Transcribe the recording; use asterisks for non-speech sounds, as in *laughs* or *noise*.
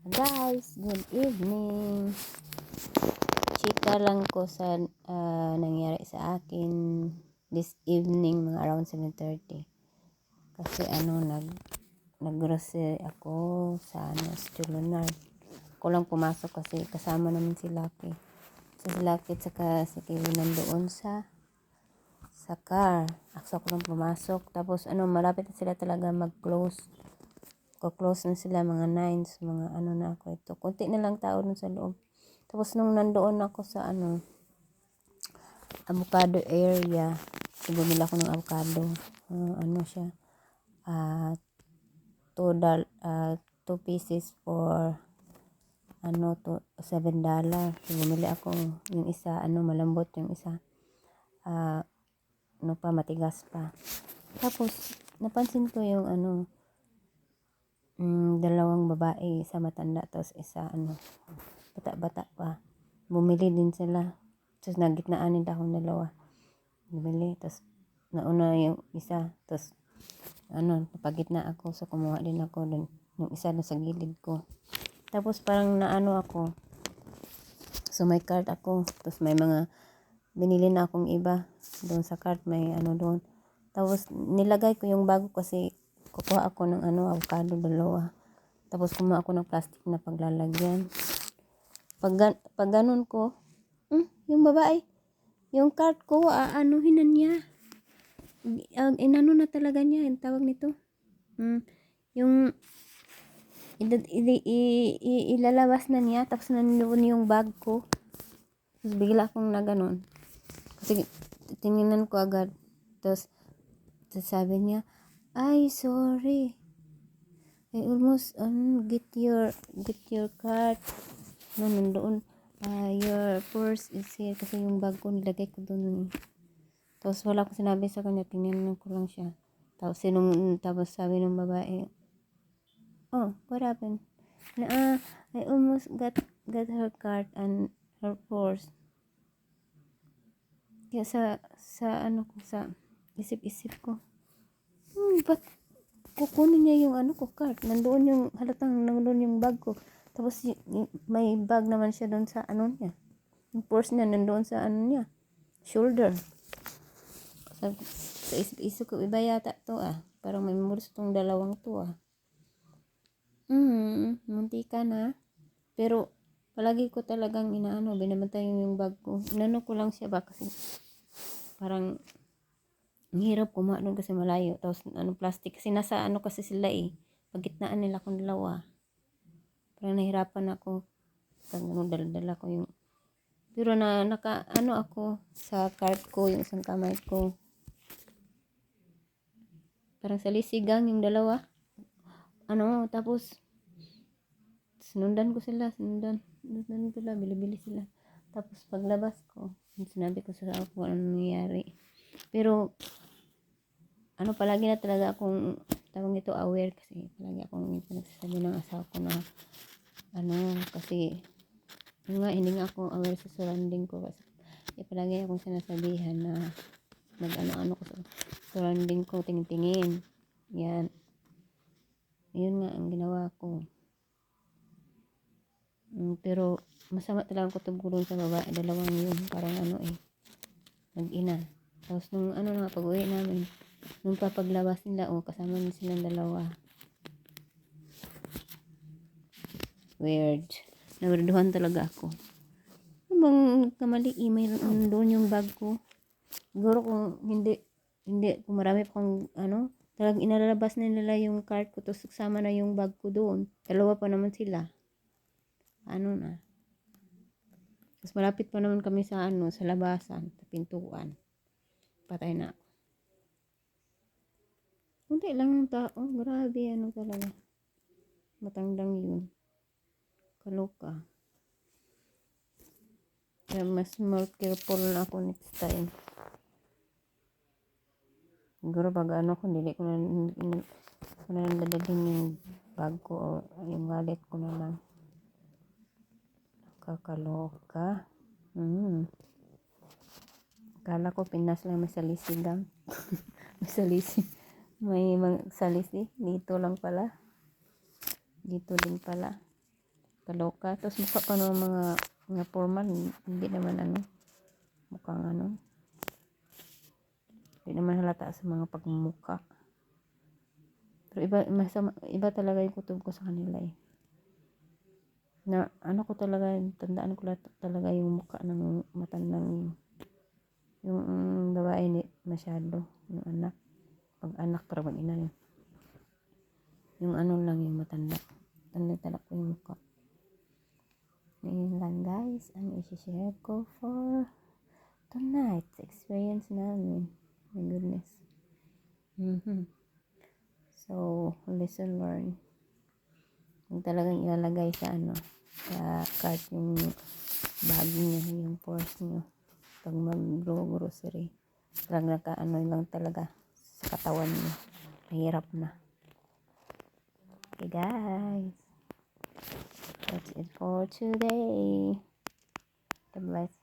Guys, good evening. Chika lang ko sa ah, nangyari sa akin this evening mga around 7:30. Kasi ano nag naggrocery ako sa ano sa Chulunard. Ako lang pumasok kasi kasama naman si Lucky. So, si Lucky at saka si Kevin nandoon sa sa car. Ako ako lang pumasok. Tapos ano, malapit na sila talaga mag-close. Ko-close na sila mga nines, mga ano na ako ito. Kunti na lang tao dun sa loob. Tapos nung nandoon ako sa ano, avocado area, so bumili ako ng avocado. Ah, ano siya, ah, two, dal ah, two pieces for ano to, seven dollar. So, bumili ako yung isa, ano, malambot yung isa. Ah, ano pa, matigas pa. Tapos, napansin ko yung ano, mm, dalawang babae, isa matanda, tapos isa ano, bata-bata pa. Bumili din sila. Tapos nagitnaan nila akong dalawa. Bumili, tapos nauna yung isa, tapos ano, napagitna ako, so kumuha din ako dun, yung isa na sa gilid ko. Tapos parang naano ako, so may card ako, tapos may mga binili na akong iba doon sa cart may ano doon tapos nilagay ko yung bago kasi kukuha ako ng ano avocado dalawa. Tapos kumuha ako ng plastic na paglalagyan. Pag, pag ganun ko hmm, yung babae yung cart ko aanuhin na niya. Inano na talaga niya yung tawag nito? Hmm, yung ilalabas na niya tapos nandoon yung bag ko. Tapos bigla akong na ganun kasi tinginan ko agad. Tapos, tapos sabi niya, ay, sorry. I almost um, get your get your card. No, nandoon. Uh, your purse is here. Kasi yung bag ko nilagay ko doon. Tapos wala ko sinabi sa kanya. Tingnan ko lang siya. Tapos, sinong, tapos sabi ng babae, oh, what happened? Na, ah, I almost got got her card and her purse. Kaya sa, sa ano ko, sa isip-isip ko, hmm, ba't kukunin niya yung ano ko, card? Nandoon yung, halatang nandoon yung bag ko. Tapos may bag naman siya doon sa ano niya. Yung purse niya nandoon sa ano niya, shoulder. Sa, sa isip-isip ko, iba yata to ah. Parang may memories tong dalawang to ah. Hmm, munti ka na. Pero, palagi ko talagang inaano, binamantay yung bag ko. Inano ko lang siya ba kasi parang ang hirap kumuha kasi malayo. Tapos ano plastic kasi nasa ano kasi sila eh. Pagitnaan nila kung dalawa. Parang nahirapan ako. Pag ano, dala-dala ko yung pero na naka ano ako sa cart ko yung isang kamay ko. Parang sa lisigang yung dalawa. Ano, tapos sinundan ko sila, sinundan. Sinundan sila, bili-bili sila. Tapos paglabas ko, sinabi ko sa ako ano nangyayari. Pero, ano palagi na talaga akong tawag ito aware kasi palagi akong pinagsasabi ng asawa ko na ano kasi nga hindi nga ako aware sa surrounding ko kasi eh, palagi akong sinasabihan na nag ano ano ko sa surrounding ko tingin-tingin yan. Yun nga ang ginawa ko. Mm, pero masama talaga ko tugulong sa babae dalawang yun parang ano eh nag-ina. Tapos nung ano na pag uwi namin nung papaglabas nila oh kasama nila silang dalawa. Weird. Nawirduhan talaga ako. Ano bang kamali? Email doon yung bag ko. Siguro kung hindi hindi kung marami pa kung ano talagang inalalabas na nila yung card ko tapos kasama na yung bag ko doon. Dalawa pa naman sila. Ano na? Tapos malapit pa naman kami sa ano sa labasan sa pintuan. Patay na ako Kunti lang yung tao. Grabe, ano talaga. Matandang yun. Kaloka. Kaya mas more careful na ako next time. Siguro pag ano ko, hindi ko na, ko na dadalhin yung bag ko o yung wallet ko na lang. Kakaloka. Hmm. Kala ko Pinas lang may salisigang. *laughs* may salisig. May salisi. Dito lang pala. Dito din pala. kaloka. Tapos mukha pa naman mga, mga formal. Hindi naman ano, mukhang ano. Hindi naman halata sa mga pagmumukha. Pero iba, masama, iba talaga yung kutob ko sa kanila eh. Na, ano ko talaga, tandaan ko talaga yung mukha ng matandang yung mm, babae ni masyado, yung anak. Pag anak, para pag ina yun. Yung ano lang yung matanda. Tanda talaga ko yung mukha. Ngayon lang guys, ang isi-share ko for tonight's experience namin. My goodness. Mhm. So, lesson learned. Kung talagang ilalagay sa ano, sa cart yung bag niyo, yung purse niyo. Pag mag-grocery. Talagang naka ano lang talaga sa katawan niyo. Mahirap na. Okay guys. That's it for today. God bless.